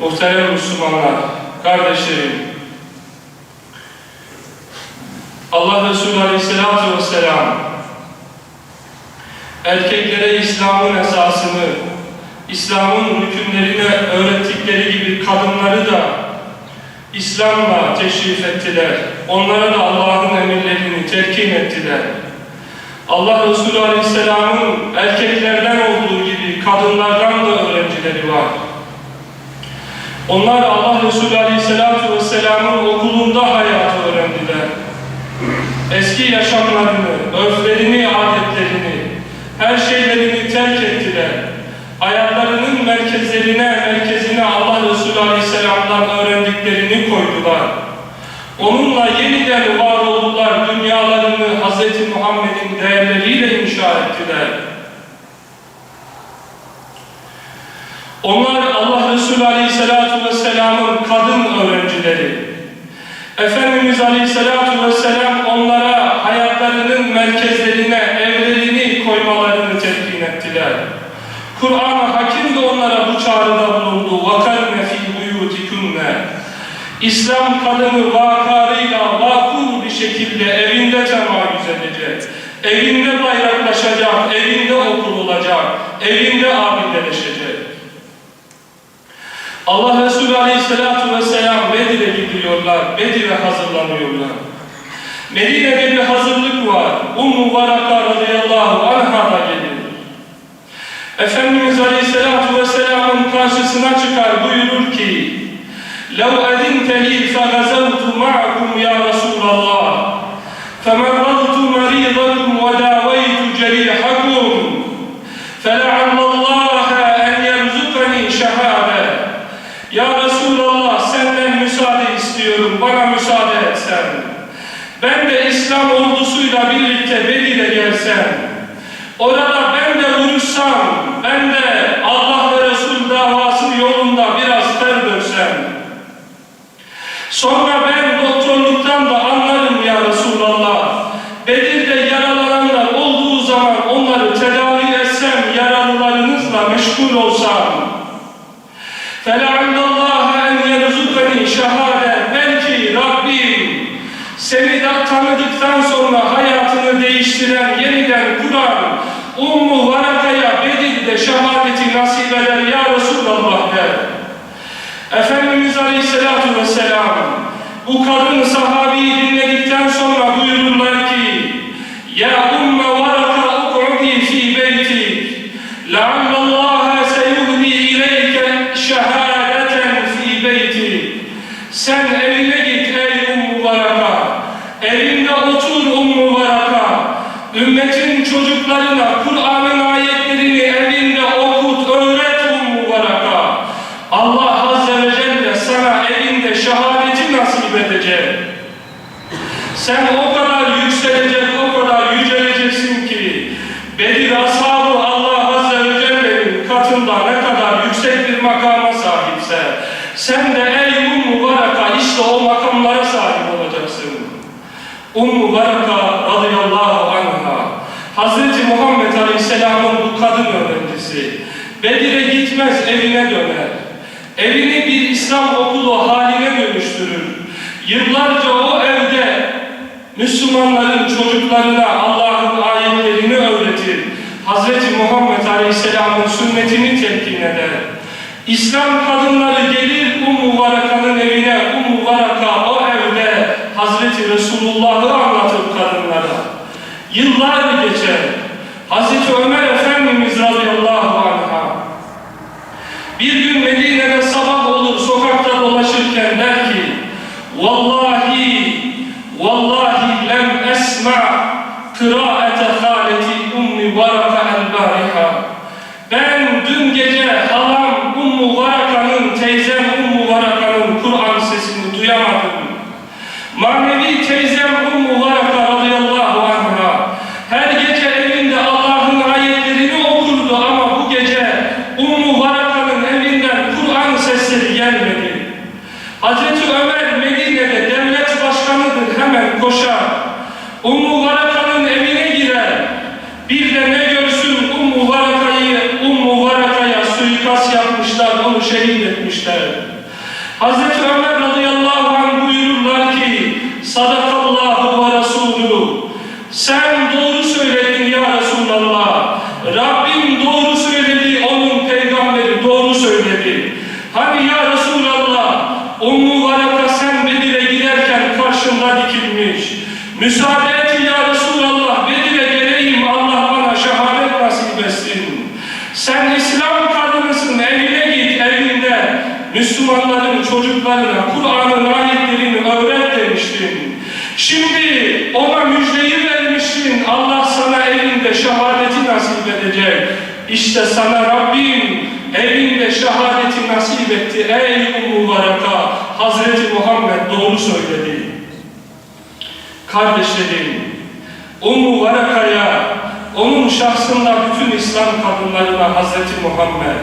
muhterem Müslümanlar, kardeşlerim, Allah Resulü Aleyhisselatü Vesselam erkeklere İslam'ın esasını, İslam'ın hükümlerini öğrettikleri gibi kadınları da İslam'la teşrif ettiler. Onlara da Allah'ın emirlerini telkin ettiler. Allah Resulü Aleyhisselam'ın erkeklerden olduğu gibi kadınlardan da öğrencileri var. Onlar Allah Resulü Aleyhisselatü Vesselam'ın okulunda hayatı öğrendiler. Eski yaşamlarını, örflerini, adetlerini, her şeylerini terk ettiler. Hayatlarının merkezlerine, merkezine Allah Resulü Aleyhisselam'dan öğrendiklerini koydular. Onunla yeniden var oldular, dünyalarını Hz. Muhammed'in değerleriyle inşa ettiler. Onlar Allah Resulü Aleyhisselatü Vesselam'ın kadın öğrencileri. Efendimiz Aleyhisselatü Vesselam onlara hayatlarının merkezlerine, evlerini koymalarını telkin ettiler. Kur'an-ı Hakim de onlara bu çağrıda bulundu. وَكَرْنَ فِي بُيُوتِكُنَّ İslam kadını vakarıyla, vakur bir şekilde evinde temayüz edecek. Evinde bayraklaşacak, evinde okul olacak, evinde abideleşecek. Allah Resulü Aleyhisselatü Vesselam Bedir'e gidiyorlar, Bedir'e hazırlanıyorlar. Medine'de bir hazırlık var. Ummu Varaka radıyallahu anha da gelir. Efendimiz Aleyhisselatü Vesselam'ın karşısına çıkar buyurur ki لَوْ أَذِنْتَ لِي فَغَزَوْتُ مَعَكُمْ يَا رَسُولَ اللّٰهِ فَمَرَّضْتُ مَرِيضَكُمْ وَدَاوَيْتُ جَرِيحَكُمْ bana müsaade etsen. Ben de İslam ordusuyla birlikte Bedir'e gelsem, orada ben de vuruşsam, kuran Ummu Varaka'ya Bedir'de şehadeti nasip eder ya Resulallah der. Efendimiz Aleyhisselatü Vesselam bu kadın sahabeyi dinledikten sonra buyururlar ki Ya Umme Varaka uk'udi fi beytik Leallallaha seyuhdi ileyke şehadeten fi beytik Sen evine git ey Ummu Varaka Evinde otur Ummu Varaka Ümmetin çocuklarına Kur'an'ın ayetlerini evinde okut, öğret Ummu Varaka Allah Azze ve Celle sana evinde şehadeti nasip edecek. Sen o kadar yükselecek, o kadar yüceleceksin ki Bedir ashabı Allah Azze ve Celle'nin katında ne kadar yüksek bir makama sahipse sen de ey Ummu Baraka işte o makamlara sahip olacaksın. Ummu Baraka radıyallahu anha Hz. Muhammed Aleyhisselam'ın bu kadın öğrencisi Bedir'e gitmez evine döner. Evini bir İslam okulu haline dönüştürür. Yıllarca o evde Müslümanların çocuklarına Allah'ın ayetlerini öğretir. Hz. Muhammed Aleyhisselam'ın sünnetini telkin eder. İslam kadınları gelir Ummu Varaka'nın evine. Ummu Varaka o evde Hazreti Resulullah'ı kadınlara. Yıllar geçer. Hazreti Ömer Efendimiz radıyallahu anh'a bir gün Medine'de sabah olur sokakta dolaşırken der ki Vallahi Vallahi lem esma kıraate haleti ummi varaka el bariha Ben dün gece halam Ummu Varaka'nın teyzem Ummu Varaka'nın Kur'an sesini duyamadım. Manevi atmışlar, onu şehit etmişler. Hazreti Ömer radıyallahu anh buyururlar ki, Sadakallahu ve Resulü, sen doğru söyledin ya Resulallah, Rabbim doğru söyledi, onun peygamberi doğru söyledi. Hani ya Resulallah, o mübareka sen Bedir'e giderken karşımda dikilmiş, müsaade et ya Bedir'e geleyim, Allah bana şehadet. Sen İslam kadınısın, evine git evinde. Müslümanların çocuklarına Kur'an'ın ayetlerini öğret demiştin. Şimdi ona müjdeyi vermiştin. Allah sana evinde şehadeti nasip edecek. İşte sana Rabbim evinde şehadeti nasip etti. Ey Ummu Varaka, Hazreti Muhammed doğru söyledi. Kardeşlerim, Ummu Varaka'ya, onun şahsında bütün İslam kadınlarına Hazreti Muhammed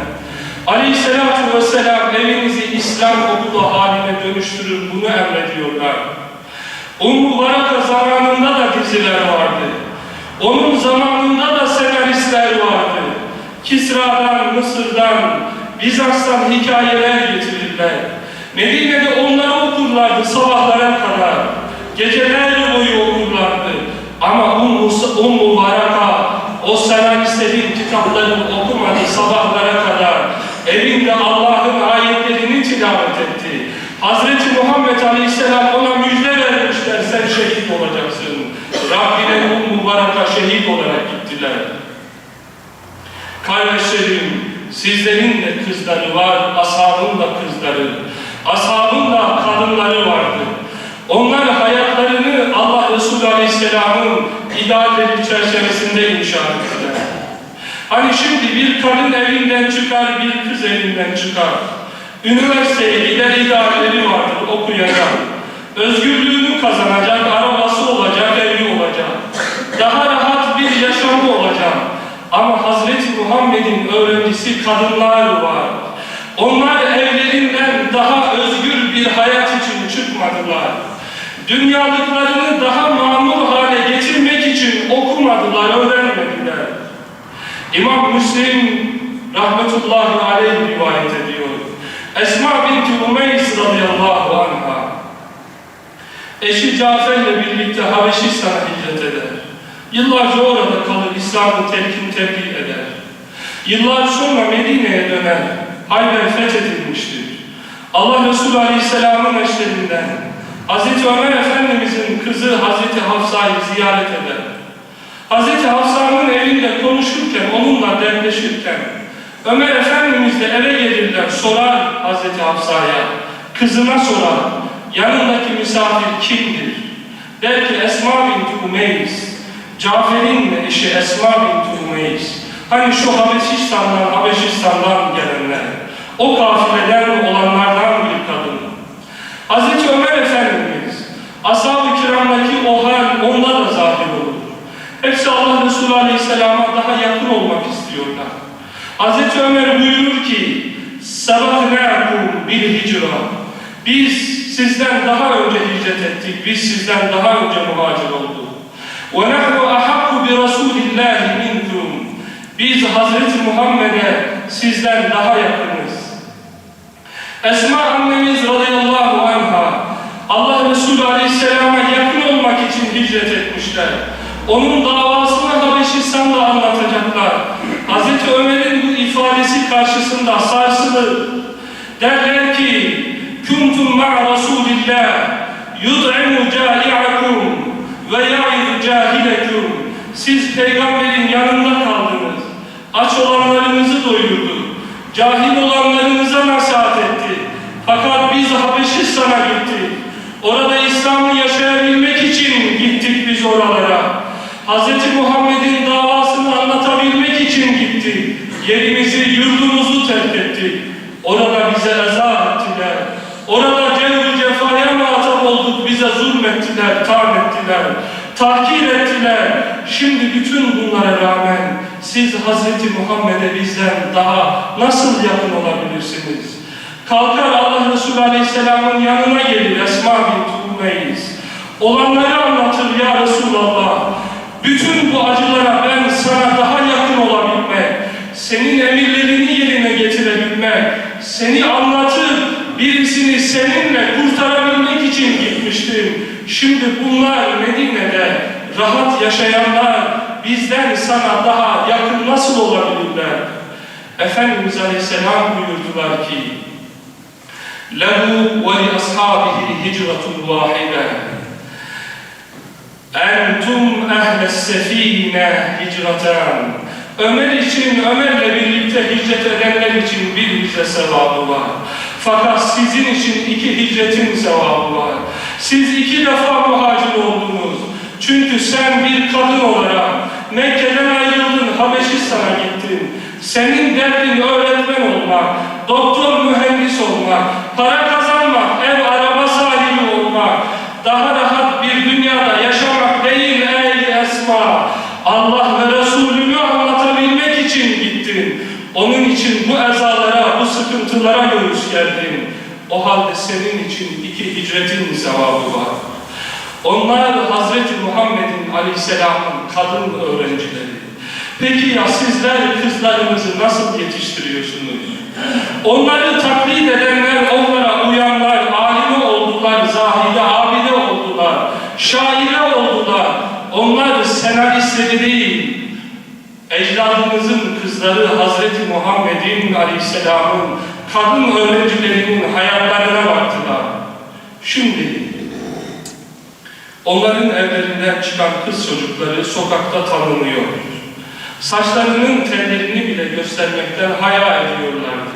Aleyhisselatü Vesselam evinizi İslam okulu haline dönüştürür bunu emrediyorlar. Ummu Varaka zamanında da diziler vardı. Onun zamanında da senaristler vardı. Kisra'dan, Mısır'dan, Bizans'tan hikayeler getirirler. Medine'de onları okurlardı sabahlara kadar. Geceler boyu okurlardı. Ama Ummu Varaka o senaristlerin kitaplarını okumadı sabahlara kadar. Evinde Allah'ın ayetlerini tilavet etti. Hazreti Muhammed Aleyhisselam ona müjde vermişler sen şehit olacaksın. Rabbine Ummu Varaka şehit olarak gittiler. Kardeşlerim, sizlerin de kızları var, ashabın da kızları, ashabın da kadınları vardı. Onlar hayatlarını Allah Resulü Aleyhisselam'ın idealleri çerçevesinde inşa ettiler. Hani şimdi bir kadın evinden çıkar, bir kız evinden çıkar. Üniversiteye gider idealleri vardır, okuyacak. Özgürlüğünü kazanacak, arabası olacak, evi olacak. Daha rahat bir yaşamı olacak. Ama Hazreti Muhammed'in öğrencisi kadınlar var. Onlar evlerinden daha özgür bir hayat için çıkmadılar. Dünyalıklarını daha mamur hale okumadılar, öğrenmediler. İmam Müslim rahmetullahi aleyh rivayet ediyor. Esma binti Umeys radıyallahu anha. Eşi Cafer'le birlikte Habeşistan'a hicret eder. Yıllarca orada kalır, İslam'ı telkin tebliğ eder. Yıllar sonra Medine'ye döner. Hayber fethedilmiştir. Allah Resulü Aleyhisselam'ın eşlerinden Hazreti Ömer Efendimizin kızı Hazreti Hafsa'yı ziyaret eder. Hazreti Hafsa'nın evinde konuşurken, onunla dertleşirken Ömer Efendimiz de eve gelirler, sorar Hazreti Hafsa'ya, kızına sorar, yanındaki misafir kimdir? Der ki Esma binti Umeys, Cafer'in eşi Esma binti Umeys. Hani şu Habeşistan'dan, Habeşistan'dan gelenler, o kafileden olanlardan bir kadın. Hazreti Ömer Efendimiz, ashab-ı kiramdaki o hal onda da zahir olur. Hepsi Allah Resulü Aleyhisselam'a daha yakın olmak istiyorlar. Hazreti Ömer buyurur ki, Sabahnakum bil hicra. Biz sizden daha önce hicret ettik, biz sizden daha önce muhacir olduk. وَنَحْنُ أَحَقُّ بِرَسُولِ اللّٰهِ مِنْكُمْ Biz Hazreti Muhammed'e sizden daha yakınız. Esma annemiz radıyallahu anha Allah Resulü aleyhisselama yakın olmak için hicret etmişler. Onun davasını Habeşistan'da anlatacaklar. Hazreti Ömer'in bu ifadesi karşısında sarsılır. Derler ki Kuntum ma'a Resulillah yud'imu cai'akum ve ya'idu cahilekum Siz peygamberin yanında kaldınız. Aç olanlarınızı doyurdu. Cahil olanlarınıza nasihat etti. Fakat biz Habeşistan'a gittik. Orada İslam'ı yaşayabilmek için gittik biz oralara. Hz. Muhammed'in Yerimizi, yurdumuzu terk ettik. Orada bize eza ettiler. Orada cevr cefaya muhatap olduk. Bize zulmettiler, tar ettiler, tahkir ettiler. Şimdi bütün bunlara rağmen siz Hz. Muhammed'e bizden daha nasıl yakın olabilirsiniz? Kalkar Allah Resulü Aleyhisselam'ın yanına gelir Esma bin Umeyiz. Olanları anlatır ya Resulallah. Bütün bu acılara ben sana daha yakın olabilmek, senin emirlerini yerine getirebilmek, seni anlatıp birisini seninle kurtarabilmek için gitmiştim. Şimdi bunlar Medine'de rahat yaşayanlar bizden sana daha yakın nasıl olabilirler? Efendimiz Aleyhisselam buyurdular ki لَهُ وَلِأَصْحَابِهِ هِجْرَةٌ وَاحِدًا Entum ehles sefine hicratan. Ömer için, Ömer'le birlikte hicret edenler için bir vize sevabı var. Fakat sizin için iki hicretin sevabı var. Siz iki defa muhacir oldunuz. Çünkü sen bir kadın olarak Mekke'den ayrıldın, Habeşistan'a gittin. Senin derdin öğretmen olmak, doktor mühendis olmak, para kazanmak, ev araba sahibi olmak, daha rahat bir dünyada yaşamak değil ey Esma. Allah ve gittin. Onun için bu ezalara, bu sıkıntılara göğüs gerdin. O halde senin için iki hicretin sevabı var. Onlar Hazreti Muhammed'in aleyhisselamın kadın öğrencileri. Peki ya sizler kızlarınızı nasıl yetiştiriyorsunuz? Onları taklit edenler, onlara uyanlar, alime oldular, zahide, abide oldular, şaire oldular. Onlar senaristleri değil, ecdadımızın kızları Hazreti Muhammed'in aleyhisselamın kadın öğrencilerinin hayatlarına baktılar. Şimdi onların evlerinden çıkan kız çocukları sokakta tanınıyor. Saçlarının tellerini bile göstermekten haya ediyorlardı.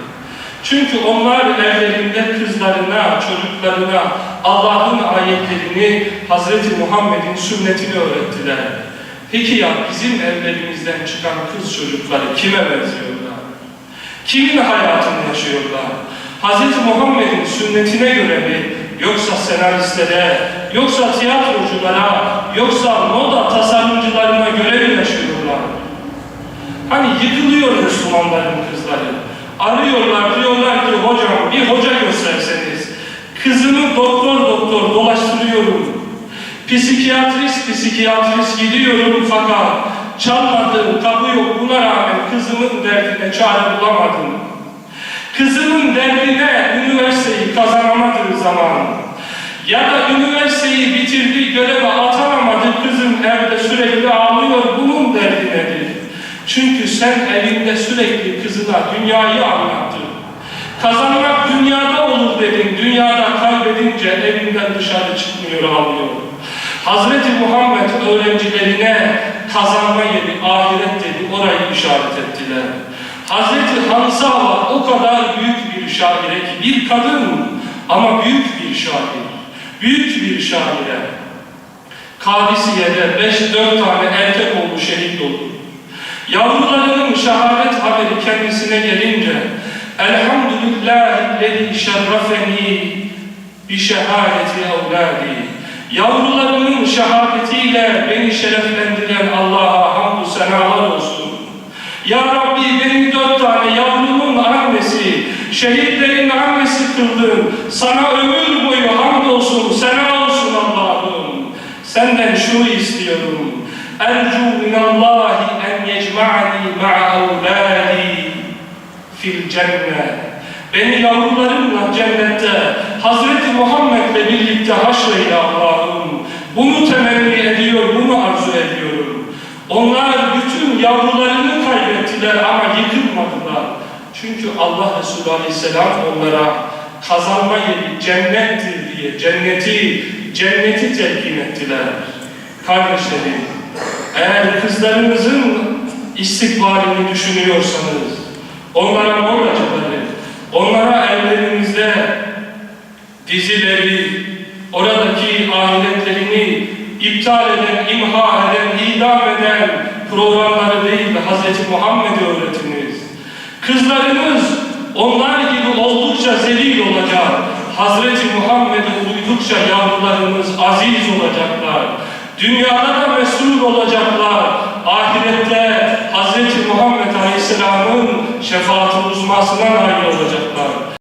Çünkü onlar evlerinde kızlarına, çocuklarına Allah'ın ayetlerini, Hazreti Muhammed'in sünnetini öğrettiler. Peki ya bizim evlerimizden çıkan kız çocukları kime benziyorlar? Kimin hayatını yaşıyorlar? Hazreti Muhammed'in sünnetine göre mi? Yoksa senaristlere, yoksa tiyatroculara, yoksa moda tasarımcılarına göre mi yaşıyorlar? Hani yıkılıyor Müslümanların kızları. Arıyorlar, diyorlar ki hocam bir hoca gösterseniz. Kızımı doktor doktor dolaştırıyorum. Psikiyatrist psikiyatrist gidiyorum fakat çalmadığım kapı yok. Buna rağmen kızımın derdine çare bulamadım. Kızımın derdine üniversiteyi kazanamadığı zaman ya da üniversiteyi bitirdi göreve atanamadı kızım evde sürekli ağlıyor bunun derdi nedir? Çünkü sen evinde sürekli kızına dünyayı anlattın. Kazanmak dünyada olur dedin. Dünyada kaybedince evinden dışarı çıkmıyor ağlıyor. Hazreti Muhammed öğrencilerine kazanma yeri ahiret dedi. Orayı işaret ettiler. Hazreti Hansava o kadar büyük bir şaire ki bir kadın ama büyük bir şair. Büyük bir şaire. Kadisiye'de 5-4 tane erkek oğlu şehit oldu. Yavrularının şehadet haberi kendisine gelince Elhamdülillahillezî şerrafeni bi şehadeti evlâdi Yavrularımın şehadetiyle beni şereflendiren Allah'a hamdü senalar olsun. Ya Rabbi benim dört tane yavrumun annesi, şehitlerin annesi kıldın. Sana ömür boyu hamdolsun, sena olsun Allah'ım. Senden şunu istiyorum. Ercu minallahi en yecma'ni ma'a evladi fil cennet. Beni yavrularımla cennette Hazreti Muhammed'le birlikte haşreyle Allah'ım. Bunu temenni ediyor, bunu arzu ediyorum. Onlar bütün yavrularını kaybettiler ama yıkılmadılar. Çünkü Allah Resulü Aleyhisselam onlara kazanma yeri cennettir diye cenneti, cenneti telkin ettiler. Kardeşlerim, eğer kızlarınızın istikbalini düşünüyorsanız, onlara moracıları, onlara evlerinizde dizileri, oradaki ahiretlerini iptal eden, imha eden, idam eden programları değil de Hz. Muhammed'i öğretiniz. Kızlarınız onlar gibi oldukça zelil olacak. Hazreti Muhammed'e uydukça yavrularımız aziz olacaklar. Dünyada da mesul olacaklar. Ahirette Hazreti Muhammed Aleyhisselam'ın şefaat uzmasına nail olacaklar.